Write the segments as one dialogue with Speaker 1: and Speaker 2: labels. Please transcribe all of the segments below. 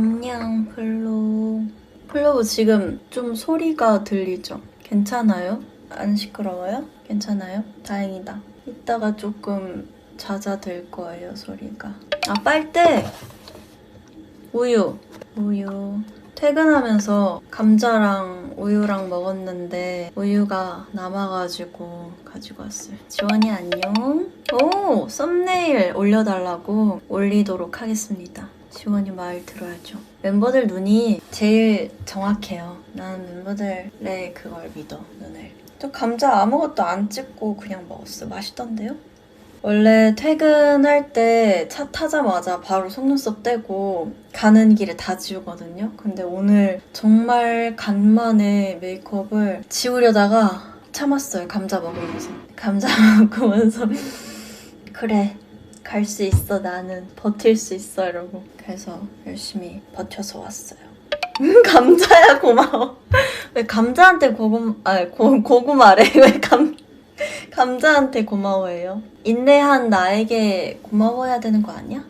Speaker 1: 안녕 플로. 플로우 지금 좀 소리가 들리죠? 괜찮아요? 안 시끄러워요? 괜찮아요? 다행이다. 이따가 조금 잦아들 거예요 소리가. 아 빨대. 우유. 우유. 퇴근하면서 감자랑 우유랑 먹었는데 우유가 남아가지고 가지고 왔어요. 지원이 안녕. 오 썸네일 올려달라고 올리도록 하겠습니다. 지원이 말 들어야죠. 멤버들 눈이 제일 정확해요. 나는 멤버들의 그걸 믿어 눈을. 저 감자 아무것도 안 찍고 그냥 먹었어. 맛있던데요? 원래 퇴근할 때 차 타자마자 바로 속눈썹 떼고 가는 길에 다 지우거든요. 근데 오늘 정말 간만에 메이크업을 지우려다가 참았어요. 감자 먹으면서. 감자 먹으면서 그래 갈 수 있어 나는 버틸 수 있어 이러고 그래서 열심히 버텨서 왔어요. 감자야 고마워. 왜 감자한테 고구 아 고, 고구마래 왜 감 감자한테 고마워해요? 인내한 나에게 고마워해야 되는 거 아니야?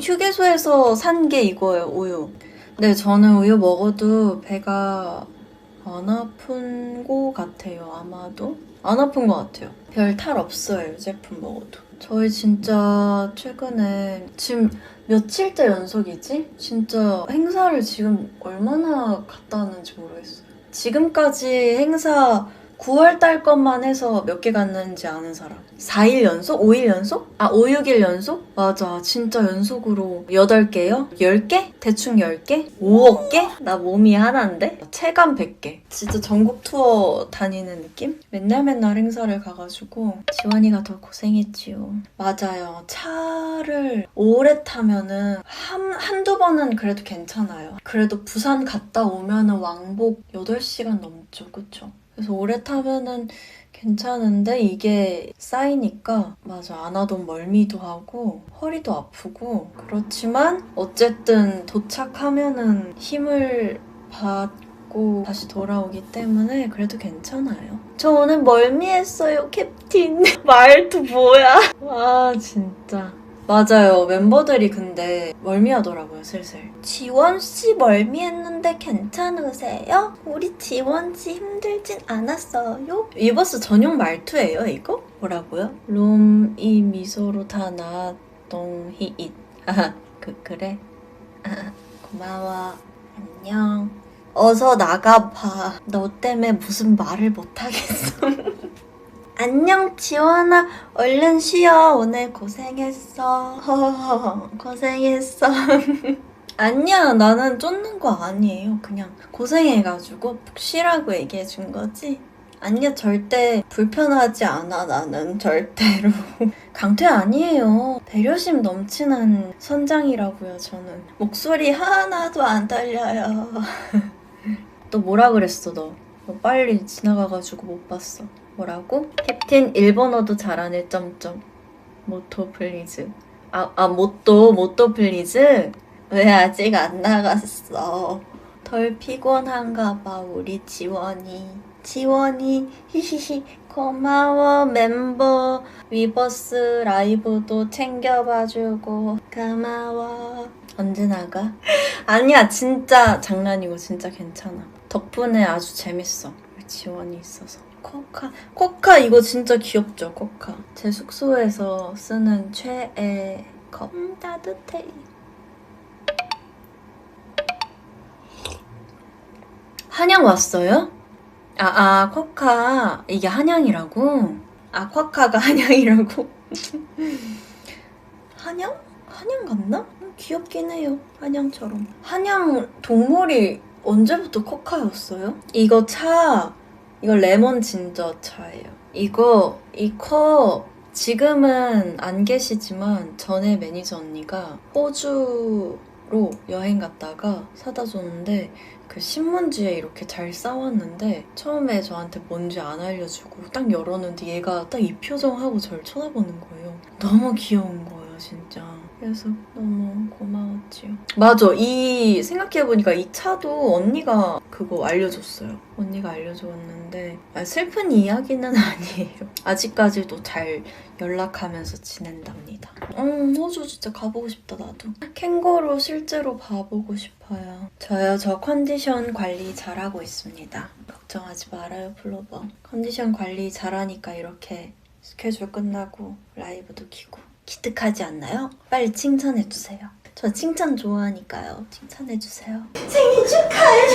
Speaker 1: 휴게소에서 산 게 이거예요, 우유. 네, 저는 우유 먹어도 배가 안 아픈 거 같아요, 아마도. 안 아픈 것 같아요. 별 탈 없어요, 이 제품 먹어도. 저희 진짜 최근에 지금 며칠째 연속이지? 진짜 행사를 지금 얼마나 갔다 왔는지 모르겠어요. 지금까지 행사 9월 달 것만 해서 몇 개 갔는지 아는 사람. 4일 연속? 5일 연속? 아, 5, 6일 연속? 맞아. 진짜 연속으로 8개요? 10개? 대충 10개? 5억 개? 나 몸이 하나인데? 체감 100개. 진짜 전국 투어 다니는 느낌? 맨날 맨날 행사를 가가지고 지원이가 더 고생했지요. 맞아요. 차를 오래 타면은 한, 한두 번은 그래도 괜찮아요. 그래도 부산 갔다 오면은 왕복 8시간 넘죠. 그쵸? 그래서 오래 타면은 괜찮은데 이게 쌓이니까 맞아 안 하던 멀미도 하고 허리도 아프고 그렇지만 어쨌든 도착하면은 힘을 받고 다시 돌아오기 때문에 그래도 괜찮아요. 저 오늘 멀미했어요 캡틴 말투 뭐야? 와 진짜 맞아요 멤버들이 근데 멀미하더라고요 슬슬 지원 씨 멀미했는데 괜찮으세요? 우리 지원 씨 힘들진 않았어요? 위버스 전용 말투예요 이거? 뭐라고요? 롬이 미소로 다 나았던 히잇 아하 그 그래 아하, 고마워 안녕 어서 나가봐 너 때문에 무슨 말을 못하겠어 안녕 지원아. 얼른 쉬어. 오늘 고생했어. 고생했어. 아니야 나는 쫓는 거 아니에요. 그냥 고생해가지고 푹 쉬라고 얘기해 준 거지. 아니야 절대 불편하지 않아 나는. 절대로. 강퇴 아니에요. 배려심 넘치는 선장이라고요 저는. 목소리 하나도 안 떨려요. 또 뭐라 그랬어 너? 너 빨리 지나가가지고 못 봤어 뭐라고? 캡틴 일본어도 잘하네 점점. 모토 플리즈. 아, 아 모토 모토 플리즈? 왜 아직 안 나갔어? 덜 피곤한가 봐 우리 지원이. 지원이 히히히 고마워 멤버. 위버스 라이브도 챙겨봐주고 고마워. 언제 나가? 아니야 진짜 장난이고 진짜 괜찮아. 덕분에 아주 재밌어 지원이 있어서 코카 코카 이거 진짜 귀엽죠 코카 제 숙소에서 쓰는 최애 컵 음, 따뜻해 한양 왔어요? 아, 아, 코카. 이게 한양이라고? 아, 쿼카가 한양이라고? 한양? 한양? 음, 귀엽긴 해요. 한양처럼. 한양 동물이 언제부터 코카였어요? 이거 차, 이거 레몬 진저 차예요. 이거, 이 컵, 지금은 안 계시지만 전에 매니저 언니가 호주로 여행 갔다가 사다 줬는데 그 신문지에 이렇게 잘 싸왔는데 처음에 저한테 뭔지 안 알려주고 딱 열었는데 얘가 딱 이 표정하고 저를 쳐다보는 거예요. 너무 귀여운 거예요, 진짜. 그래서 너무 고마웠지요. 맞아. 이 생각해보니까 이 차도 언니가 그거 알려줬어요. 언니가 알려줬는데 아, 슬픈 이야기는 아니에요. 아직까지도 잘 연락하면서 지낸답니다. 음, 호주 진짜 가보고 싶다 나도. 캥거루 실제로 봐보고 싶어요. 저요, 저 컨디션 관리 잘하고 있습니다. 걱정하지 말아요, 플로버. 컨디션 관리 잘하니까 이렇게 스케줄 끝나고 라이브도 키고 기특하지 않나요? 빨리 칭찬해주세요. 저 칭찬 좋아하니까요. 칭찬해주세요. 생일 축하해,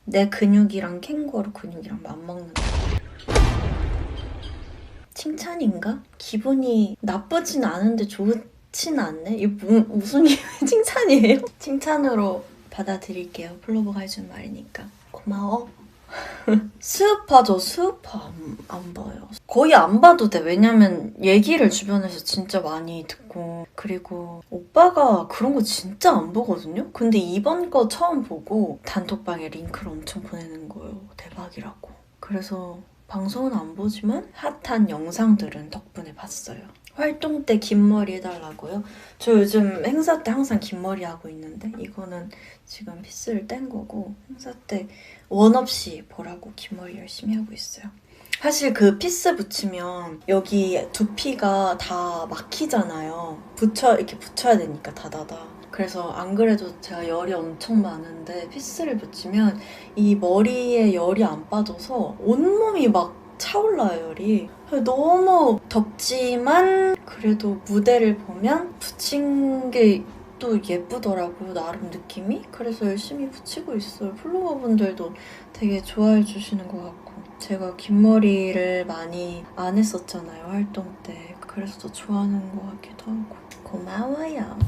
Speaker 1: 내 근육이랑 캥거루 근육이랑 맞먹는다. 칭찬인가? 기분이 나쁘진 않은데 좋진 않네? 이게 무, 무슨 칭찬이에요? 칭찬으로 받아들일게요. 플로버가 해준 말이니까. 고마워. 스우파 저 스우파 안, 안 봐요. 거의 안 봐도 돼. 왜냐면 얘기를 주변에서 진짜 많이 듣고 그리고 오빠가 그런 거 진짜 안 보거든요. 근데 이번 거 처음 보고 단톡방에 링크를 엄청 보내는 거예요. 대박이라고. 그래서 방송은 안 보지만 핫한 영상들은 덕분에 봤어요. 활동 때 긴 머리 해달라고요? 저 요즘 행사 때 항상 긴 머리 하고 있는데 이거는 지금 피스를 뗀 거고 행사 때 원 없이 보라고 긴 머리 열심히 하고 있어요. 사실 그 피스 붙이면 여기 두피가 다 막히잖아요. 붙여 이렇게 붙여야 되니까 다다다. 그래서 안 그래도 제가 열이 엄청 많은데 피스를 붙이면 이 머리에 열이 안 빠져서 온몸이 막 차올라요 열이. 너무 덥지만 그래도 무대를 보면 붙인 게 또 예쁘더라고요 나름 느낌이. 그래서 열심히 붙이고 있어요. 플로버분들도 되게 좋아해 주시는 것 같고. 제가 긴 머리를 많이 안 했었잖아요 활동 때. 그래서 더 좋아하는 것 같기도 하고. 고마워요.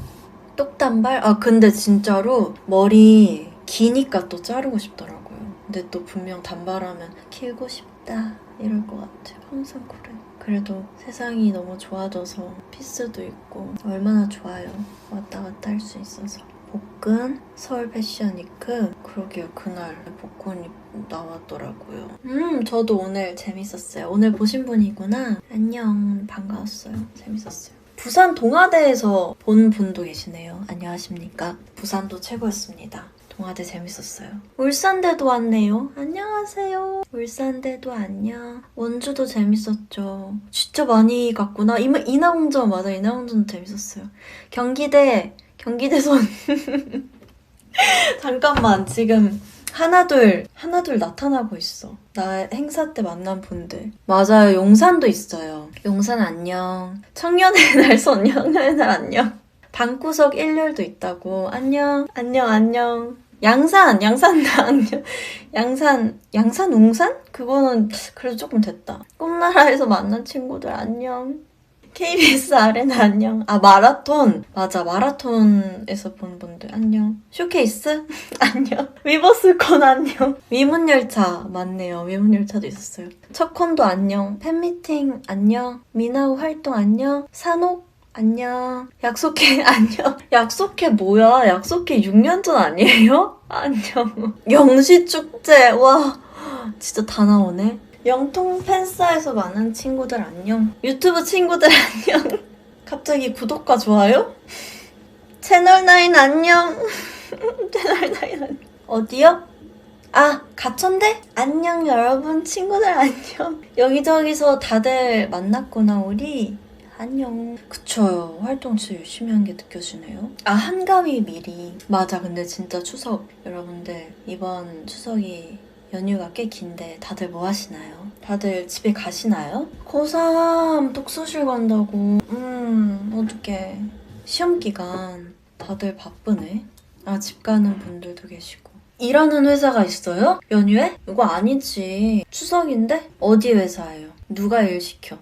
Speaker 1: 똑단발? 아 근데 진짜로 머리 기니까 또 자르고 싶더라고요. 근데 또 분명 단발하면 길고 싶 다 이럴 것 같아요. 항상 그래 그래도 세상이 너무 좋아져서 피스도 있고 얼마나 좋아요. 왔다 갔다 할 수 있어서. 복근 서울 패션 위크. 그러게요. 그날 복근이 나왔더라고요. 음 저도 오늘 재밌었어요. 오늘 보신 분이구나. 안녕. 반가웠어요. 재밌었어요. 부산 동아대에서 본 분도 계시네요. 안녕하십니까? 부산도 최고였습니다 동아대 재밌었어요. 울산대도 왔네요. 안녕하세요. 울산대도 안녕. 원주도 재밌었죠. 진짜 많이 갔구나. 이, 인하공전 맞아. 인하공전 재밌었어요. 경기대 경기대선 잠깐만 지금 하나둘 하나둘 나타나고 있어. 나 행사 때 만난 분들. 맞아요. 용산도 있어요. 용산 안녕. 청년의 날 소년의 날 안녕. 방구석 일렬도 있다고. 안녕, 안녕, 안녕. 양산, 양산, 안녕. 양산, 양산, 웅산? 그거는 그래도 조금 됐다. 꿈나라에서 만난 친구들 안녕. KBS 아레나 안녕. 아, 마라톤. 맞아, 마라톤에서 본 분들 안녕. 쇼케이스? 안녕. 위버스콘 안녕. 위문열차 맞네요. 위문열차도 있었어요. 첫콘도 안녕. 팬미팅 안녕. 미나우 활동 안녕. 산옥 안녕. 약속해, 안녕. 약속해, 뭐야? 약속해 6년 전 아니에요? 안녕. 영시축제, 와. 진짜 다 나오네. 영통 팬싸에서 많은 친구들 안녕. 유튜브 친구들 안녕. 갑자기 구독과 좋아요? 채널9 안녕. 채널9 안녕. 어디요? 아, 가천대? 안녕, 여러분. 친구들 안녕. 여기저기서 다들 만났구나, 우리. 안녕. 그쵸. 활동 진짜 열심히 한 게 느껴지네요. 아, 한가위 미리. 맞아. 근데 진짜 추석. 여러분들, 이번 추석이 연휴가 꽤 긴데 다들 뭐 하시나요? 다들 집에 가시나요? 고3 독서실 간다고. 음, 어떡해. 시험 기간 다들 바쁘네. 아, 집 가는 분들도 계시고. 일하는 회사가 있어요? 연휴에? 이거 아니지. 추석인데? 어디 회사예요? 누가 일 시켜?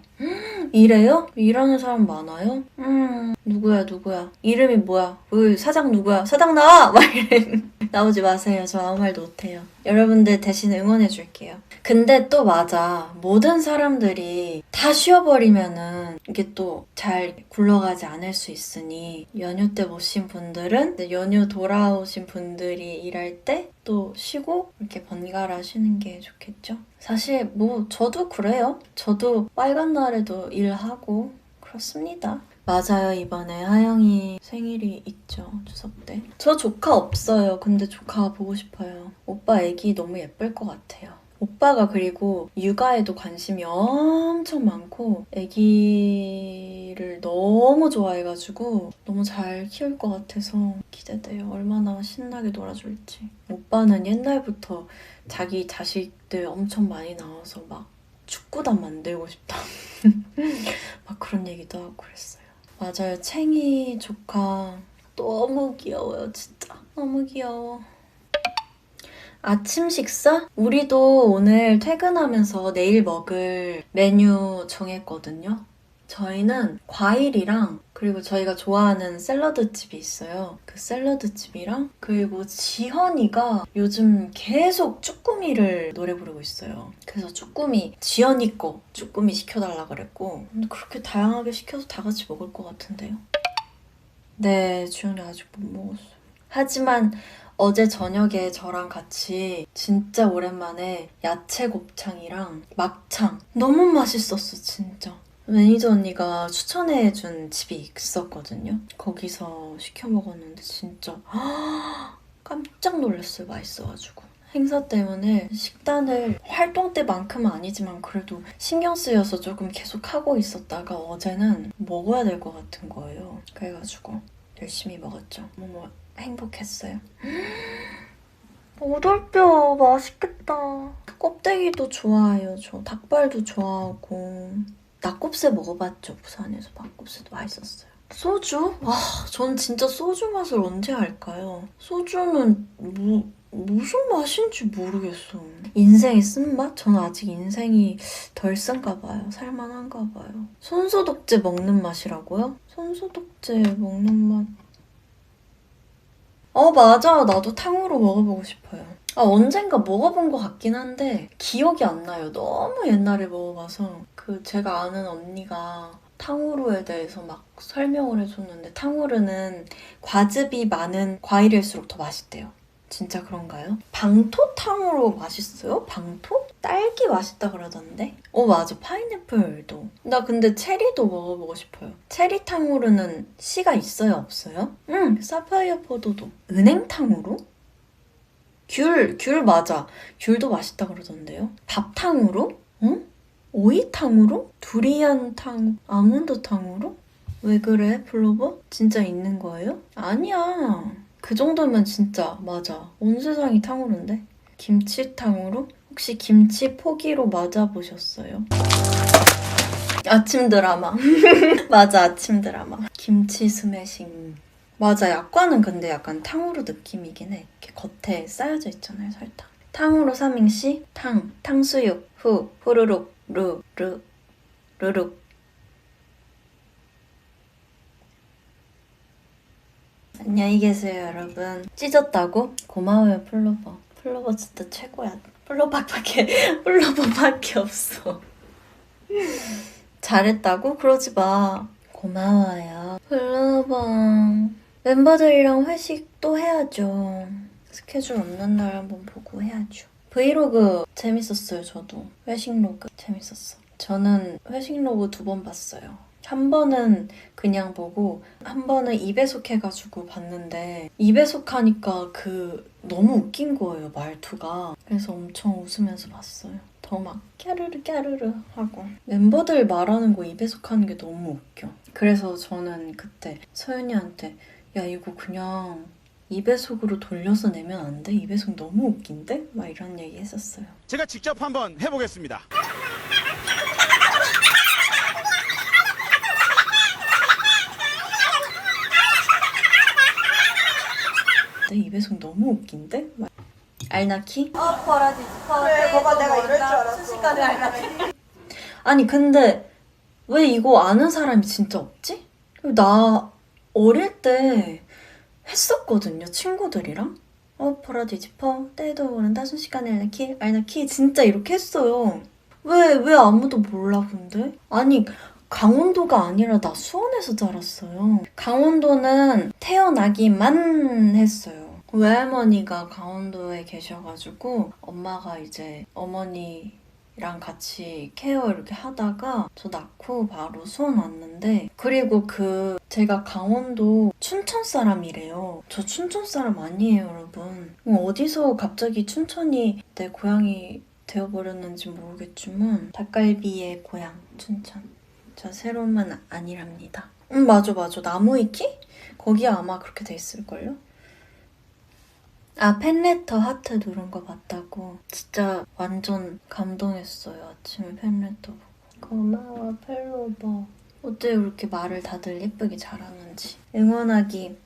Speaker 1: 이래요? 일하는 사람 많아요? 음, 누구야, 누구야? 이름이 뭐야? 그 사장 누구야? 사장 나와! 막 이래. 나오지 마세요. 저 아무 말도 못해요. 여러분들 대신 응원해줄게요. 근데 또 맞아. 모든 사람들이 다 쉬어버리면은 이게 또 잘 굴러가지 않을 수 있으니 연휴 때 못 쉰 분들은 연휴 돌아오신 분들이 일할 때 또 쉬고 이렇게 번갈아 쉬는 게 좋겠죠? 사실 뭐 저도 그래요. 저도 빨간 날에도 일하고 그렇습니다. 맞아요. 이번에 하영이 생일이 있죠. 추석 때. 저 조카 없어요. 근데 조카 보고 싶어요. 오빠 애기 너무 예쁠 것 같아요. 오빠가 그리고 육아에도 관심이 엄청 많고 애기를 너무 좋아해가지고 너무 잘 키울 것 같아서 기대돼요. 얼마나 신나게 놀아줄지. 오빠는 옛날부터 자기 자식들 엄청 많이 나와서 막 축구단 만들고 싶다. 막 그런 얘기도 하고 그랬어요. 맞아요. 챙이 조카 너무 귀여워요, 진짜. 너무 귀여워. 아침 식사? 우리도 오늘 퇴근하면서 내일 먹을 메뉴 정했거든요. 저희는 과일이랑 그리고 저희가 좋아하는 샐러드 집이 있어요. 그 샐러드 집이랑 그리고 지현이가 요즘 계속 쭈꾸미를 노래 부르고 있어요. 그래서 쭈꾸미 지현이 거 쭈꾸미 시켜달라 그랬고 근데 그렇게 다양하게 시켜서 다 같이 먹을 것 같은데요. 네, 주현이 아직 못 먹었어요. 하지만 어제 저녁에 저랑 같이 진짜 오랜만에 야채 곱창이랑 막창. 너무 맛있었어 진짜. 매니저 언니가 추천해준 집이 있었거든요. 거기서 시켜 먹었는데 진짜 깜짝 놀랐어요 맛있어가지고. 행사 때문에 식단을 활동 때만큼은 아니지만 그래도 신경 쓰여서 조금 계속 하고 있었다가 어제는 먹어야 될 것 같은 거예요. 그래가지고 열심히 먹었죠 너무 행복했어요. 오돌뼈 맛있겠다. 껍데기도 좋아해요. 저 닭발도 좋아하고 낙곱새 먹어봤죠. 부산에서 낙곱새도 맛있었어요. 소주? 와, 전 진짜 소주 맛을 언제 알까요? 소주는 뭐, 무슨 맛인지 모르겠어. 인생의 쓴맛? 저는 아직 인생이 덜 쓴가 봐요. 살만한가 봐요. 손소독제 먹는 맛이라고요? 손소독제 먹는 맛. 어, 맞아. 나도 탕후루 먹어보고 싶어요. 아, 언젠가 먹어본 것 같긴 한데, 기억이 안 나요. 너무 옛날에 먹어봐서. 그, 제가 아는 언니가 탕후루에 대해서 막 설명을 해줬는데, 탕후루는 과즙이 많은 과일일수록 더 맛있대요. 진짜 그런가요? 방토탕으로 맛있어요? 방토? 딸기 맛있다 그러던데? 어 맞아 파인애플도 나 근데 체리도 먹어보고 싶어요 체리탕으로는 씨가 있어요 없어요? 응 사파이어 포도도 은행탕으로? 귤, 귤 맞아 귤도 맛있다 그러던데요 밥탕으로? 응? 오이탕으로? 두리안탕, 아몬드탕으로? 왜 그래 플로버? 진짜 있는 거예요? 아니야 그 정도면 진짜 맞아. 온 세상이 탕후루인데? 김치탕후루? 혹시 김치 포기로 맞아보셨어요? 아침 드라마. 맞아, 아침 드라마. 김치 스매싱. 맞아, 약과는 근데 약간 탕후루 느낌이긴 해. 이렇게 겉에 쌓여져 있잖아요, 설탕. 탕후루 삼행시, 탕, 탕수육, 후, 후루룩, 루, 르, 르룩. 안녕히 계세요, 여러분. 찢었다고? 고마워요, 플로버. 플로버 진짜 최고야. 플로버밖에, 플로버밖에 없어. 잘했다고? 그러지 마. 고마워요. 플로버. 멤버들이랑 회식 또 해야죠. 스케줄 없는 날 한번 보고 해야죠. 브이로그 재밌었어요, 저도. 회식 로그 재밌었어. 저는 회식 로그 두 번 봤어요. 한 번은 그냥 보고 한 번은 2배속 해가지고 봤는데 2배속 하니까 그 너무 웃긴 거예요 말투가 그래서 엄청 웃으면서 봤어요 더막 까르르 까르르 하고 멤버들 말하는 거 2배속 하는 게 너무 웃겨 그래서 저는 그때 서연이한테 야 이거 그냥 2배속으로 돌려서 내면 안 돼? 2배속 너무 웃긴데? 막 이런 얘기 했었어요
Speaker 2: 제가 직접 한번 해보겠습니다.
Speaker 1: 내 2배속 너무 웃긴데? 막 알나키?
Speaker 3: 어, 버라지.
Speaker 4: 그래, 봐봐, 내가 이럴 줄 알았어.
Speaker 3: 순식간에 알라지.
Speaker 1: 아니 근데 왜 이거 아는 사람이 진짜 없지? 나 어릴 때 했었거든요 친구들이랑 어 보라 뒤집어 때도 모른다 순식간에 알나키 알나키 진짜 이렇게 했어요 왜 왜 아무도 몰라 근데? 아니 강원도가 아니라 나 수원에서 자랐어요 강원도는 태어나기만 했어요 외할머니가 강원도에 계셔가지고 엄마가 이제 어머니 랑 같이 케어 이렇게 하다가 저 낳고 바로 수원 왔는데 그리고 그 제가 강원도 춘천 사람이래요. 저 춘천 사람 아니에요, 여러분. 뭐 어디서 갑자기 춘천이 내 고향이 되어버렸는지 모르겠지만 닭갈비의 고향 춘천. 저 새로움은 아니랍니다. 음 맞아 맞아. 나무위키? 거기 아마 그렇게 돼 있을걸요? 아 팬레터 하트 누른 거 봤다고. 진짜 완전 감동했어요 아침에 팬레터 보고. 고마워 펠로버. 어째 이렇게 말을 다들 예쁘게 잘하는지. 응원하기.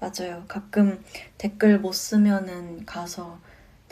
Speaker 1: 맞아요. 가끔 댓글 못 쓰면은 가서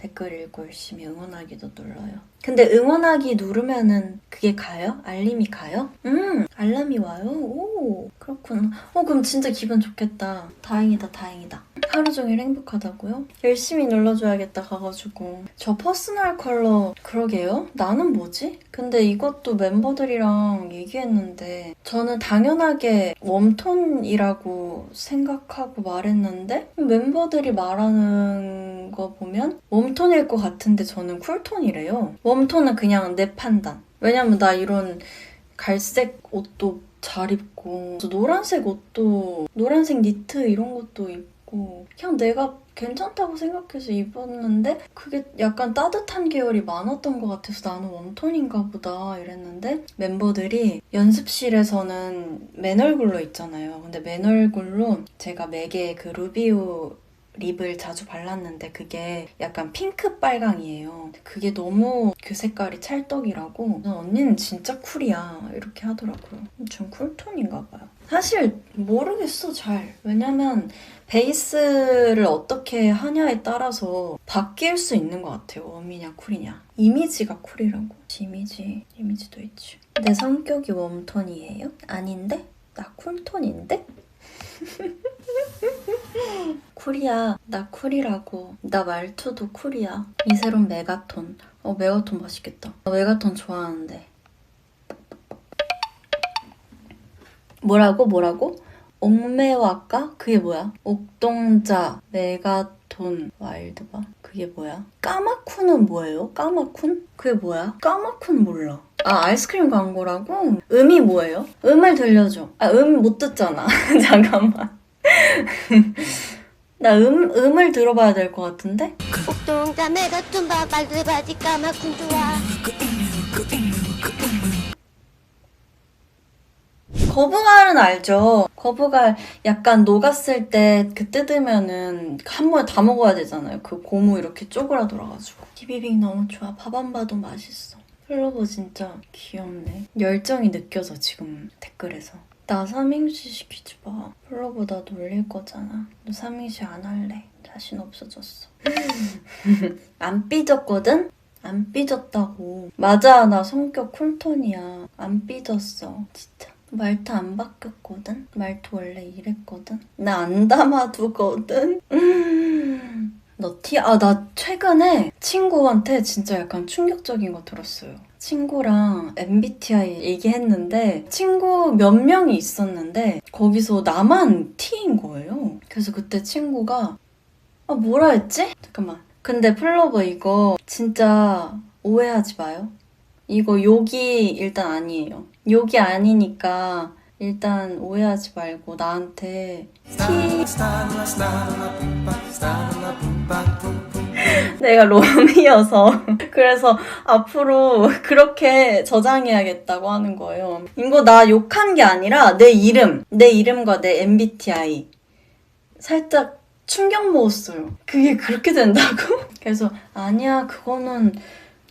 Speaker 1: 댓글 읽고 열심히 응원하기도 눌러요 근데 응원하기 누르면은 그게 가요? 알림이 가요? 음 알람이 와요? 오 그렇구나 어 그럼 진짜 기분 좋겠다 다행이다 다행이다 하루 종일 행복하다고요? 열심히 눌러줘야겠다 가가지고 저 퍼스널 컬러 그러게요? 나는 뭐지? 근데 이것도 멤버들이랑 얘기했는데 저는 당연하게 웜톤이라고 생각하고 말했는데 멤버들이 말하는 거 보면 웜톤일 것 같은데 저는 쿨톤이래요. 웜톤은 그냥 내 판단. 왜냐면 나 이런 갈색 옷도 잘 입고 저 노란색 옷도 노란색 니트 이런 것도 입고 그냥 내가 괜찮다고 생각해서 입었는데 그게 약간 따뜻한 계열이 많았던 것 같아서 나는 웜톤인가 보다 이랬는데 멤버들이 연습실에서는 맨얼굴로 있잖아요. 근데 맨얼굴로 제가 맥의 그 루비오 립을 자주 발랐는데 그게 약간 핑크 빨강이에요. 그게 너무 그 색깔이 찰떡이라고 언니는 진짜 쿨이야 이렇게 하더라고요. 전 쿨톤인가 봐요. 사실 모르겠어 잘. 왜냐면 베이스를 어떻게 하냐에 따라서 바뀔 수 있는 것 같아요. 웜이냐 쿨이냐. 이미지가 쿨이라고. 이미지, 이미지도 있지. 내 성격이 웜톤이에요? 아닌데? 나 쿨톤인데? 쿨이야. 나 쿨이라고. 나 말투도 쿨이야. 이세롬 메가톤. 어, 메가톤 맛있겠다. 나 메가톤 좋아하는데. 뭐라고? 뭐라고? 옥매화가? 그게 뭐야? 옥동자, 메가톤, 와일드바? 그게 뭐야? 까마쿤은 뭐예요? 까마쿤? 그게 뭐야? 까마쿤 몰라. 아, 아이스크림 광고라고? 음이 뭐예요? 음을 들려줘. 아, 음 못 듣잖아. 잠깐만. 나 음, 음을 들어봐야 될 것 같은데? 거북알은 알죠? 거북알 약간 녹았을 때 그 뜯으면은 한 번에 다 먹어야 되잖아요. 그 고무 이렇게 쪼그라들어가지고. 비비빅 너무 좋아. 밥 안 봐도 맛있어. 플로버 진짜 귀엽네. 열정이 느껴져 지금 댓글에서. 나 삼행시 시키지 마. 플로버 나 놀릴 거잖아. 너 삼행시 안 할래. 자신 없어졌어. 안 삐졌거든? 안 삐졌다고. 맞아, 나 성격 쿨톤이야. 안 삐졌어, 진짜. 말투 안 바뀌었거든? 말투 원래 이랬거든? 나 안 담아두거든? 음. 너 티, 아, 나 최근에 친구한테 진짜 약간 충격적인 거 들었어요. 친구랑 MBTI 얘기했는데 친구 몇 명이 있었는데 거기서 나만 T인 거예요. 그래서 그때 친구가 아, 뭐라 했지? 잠깐만. 근데 플로버 이거 진짜 오해하지 마요. 이거 욕이 일단 아니에요. 욕이 아니니까 일단 오해하지 말고 나한테 내가 롬이어서 그래서 앞으로 그렇게 저장해야겠다고 하는 거예요. 이거 나 욕한 게 아니라 내 이름, 내 이름과 내 MBTI 살짝 충격 먹었어요. 그게 그렇게 된다고? 그래서 아니야 그거는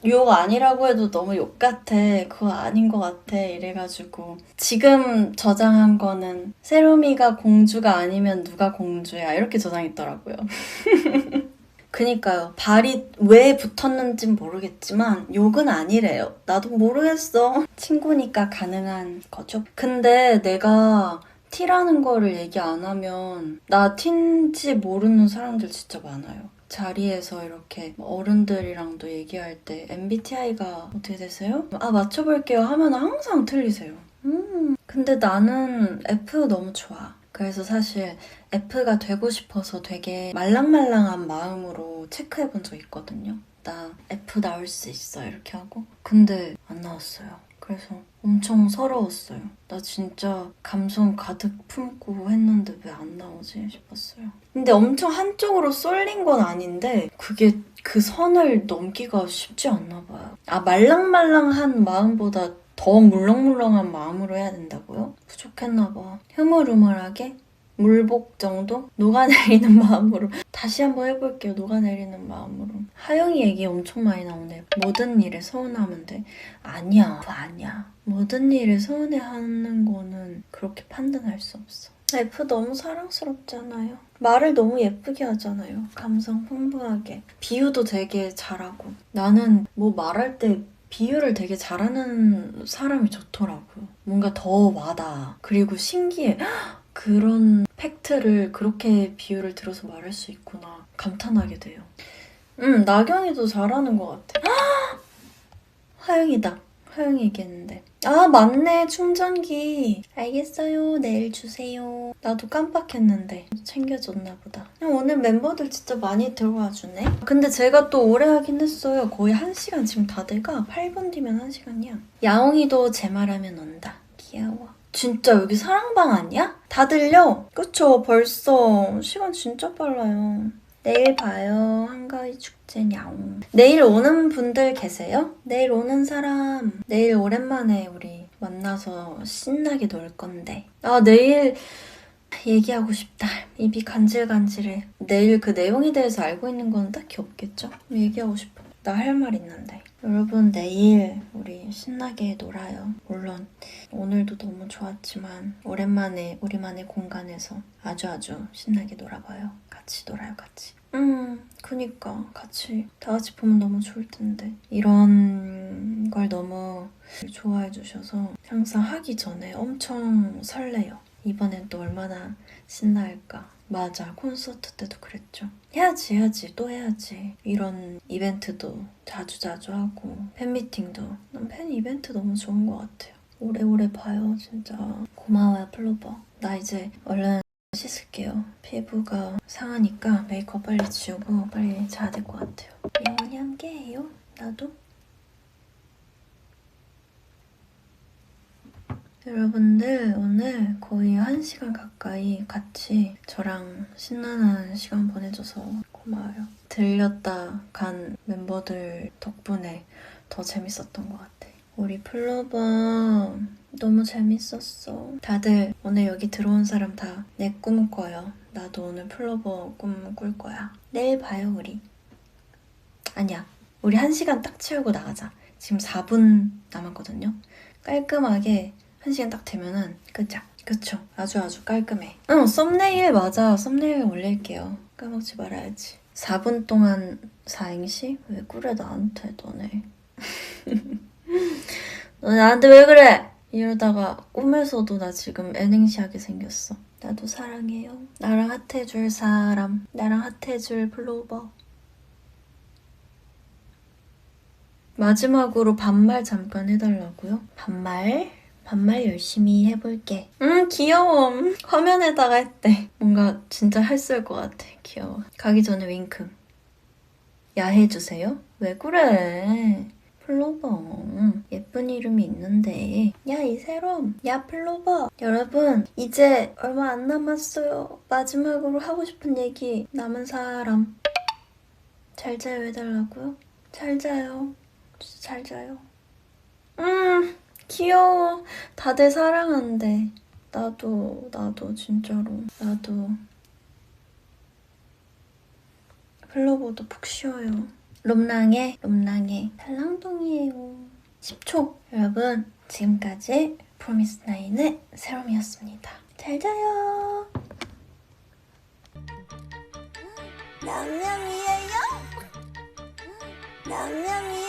Speaker 1: 욕 아니라고 해도 너무 욕 같아. 그거 아닌 것 같아. 이래가지고 지금 저장한 거는 세로미가 공주가 아니면 누가 공주야 이렇게 저장했더라고요. 그니까요. 발이 왜 붙었는진 모르겠지만 욕은 아니래요. 나도 모르겠어. 친구니까 가능한 거죠. 근데 내가 T라는 거를 얘기 안 하면 나 T인지 모르는 사람들 진짜 많아요. 자리에서 이렇게 어른들이랑도 얘기할 때 MBTI가 어떻게 되세요? 아 맞춰볼게요 하면 항상 틀리세요. 음 근데 나는 F 너무 좋아. 그래서 사실 F가 되고 싶어서 되게 말랑말랑한 마음으로 체크해 본 적 있거든요. 나 F 나올 수 있어 이렇게 하고 근데 안 나왔어요. 그래서 엄청 서러웠어요. 나 진짜 감성 가득 품고 했는데 왜 안 나오지 싶었어요. 근데 엄청 한쪽으로 쏠린 건 아닌데 그게 그 선을 넘기가 쉽지 않나 봐요. 아 말랑말랑한 마음보다 더 물렁물렁한 마음으로 해야 된다고요? 부족했나 봐. 흐물흐물하게 물복 정도? 녹아내리는 마음으로 다시 한번 해볼게요. 녹아내리는 마음으로. 하영이 얘기 엄청 많이 나오네. 모든 일에 서운하면 돼. 아니야. 아니야. 모든 일에 서운해하는 거는 그렇게 판단할 수 없어. F 너무 사랑스럽잖아요. 말을 너무 예쁘게 하잖아요. 감성 풍부하게. 비유도 되게 잘하고. 나는 뭐 말할 때 비유를 되게 잘하는 사람이 좋더라고요. 뭔가 더 와닿아. 그리고 신기해. 헉, 그런 팩트를 그렇게 비유를 들어서 말할 수 있구나. 감탄하게 돼요. 음, 나경이도 잘하는 것 같아. 헉! 하영이다. 하영이 얘기했는데. 아, 맞네. 충전기. 알겠어요. 내일 주세요. 나도 깜빡했는데. 챙겨줬나 보다. 오늘 멤버들 진짜 많이 들어와 주네. 근데 제가 또 오래 하긴 했어요. 거의 1시간 지금 다 돼가. 8분 뒤면 1시간이야. 야옹이도 제 말하면 온다. 귀여워. 진짜 여기 사랑방 아니야? 다 들려? 그쵸? 벌써 시간 진짜 빨라요. 내일 봐요. 한가위 축제 냐옹. 내일 오는 분들 계세요? 내일 오는 사람. 내일 오랜만에 우리 만나서 신나게 놀 건데. 아, 내일 얘기하고 싶다. 입이 간질간질해. 내일 그 내용에 대해서 알고 있는 건 딱히 없겠죠? 얘기하고 싶어. 나 할 말 있는데. 여러분, 내일 우리 신나게 놀아요. 물론, 오늘도 너무 좋았지만, 오랜만에 우리만의 공간에서 아주 아주 신나게 놀아봐요. 같이 놀아요, 같이. 음, 그니까. 같이, 다 같이 보면 너무 좋을 텐데. 이런 걸 너무 좋아해 주셔서 항상 하기 전에 엄청 설레요. 이번엔 또 얼마나 신날까. 맞아. 콘서트 때도 그랬죠. 해야지, 해야지. 또 해야지. 이런 이벤트도 자주자주 하고, 팬미팅도. 난 팬 이벤트 너무 좋은 것 같아요. 오래오래 봐요, 진짜. 고마워요, 플로버. 나 이제 얼른 씻을게요. 피부가 상하니까 메이크업 빨리 지우고 빨리 자야 될 것 같아요. 영원히 함께 해요. 나도. 여러분들 오늘 거의 한 시간 가까이 같이 저랑 신나는 시간 보내줘서 고마워요. 들렸다 간 멤버들 덕분에 더 재밌었던 것 같아. 우리 플로버 너무 재밌었어. 다들 오늘 여기 들어온 사람 다 내 꿈 꿔요. 나도 오늘 플로버 꿈 꿀 거야. 내일 봐요 우리. 아니야. 우리 한 시간 딱 채우고 나가자. 지금 4분 남았거든요. 깔끔하게 한 시간 딱 되면은 끝이야. 그쵸? 아주 아주 깔끔해. 응, 썸네일 맞아. 썸네일 올릴게요. 까먹지 말아야지. 4분 동안 사행시? 왜 그래 나한테 너네. 너 나한테 왜 그래? 이러다가 꿈에서도 나 지금 N행시 하게 생겼어. 나도 사랑해요. 나랑 핫해줄 사람. 나랑 핫해줄 플로버. 마지막으로 반말 잠깐 해달라고요? 반말? 반말 열심히 해볼게. 음, 귀여워. 화면에다가 했대. 뭔가 진짜 했을 것 같아. 귀여워. 가기 전에 윙크. 야 해주세요? 왜 그래? 플로버. 예쁜 이름이 있는데. 야, 이세롬. 야, 플로버. 여러분, 이제 얼마 안 남았어요. 마지막으로 하고 싶은 얘기. 남은 사람. 잘 자요 해달라고요? 잘 자요. 잘 자요. 음, 귀여워. 다들 사랑한대. 나도, 나도, 진짜로. 나도. 플로버도 푹 쉬어요. 롬랑해, 롬랑해. 달랑동이에요. 10초. 여러분, 지금까지 프로미스나인의 세롬이었습니다. 잘 자요.
Speaker 3: 냥냥이에요? 냥냥이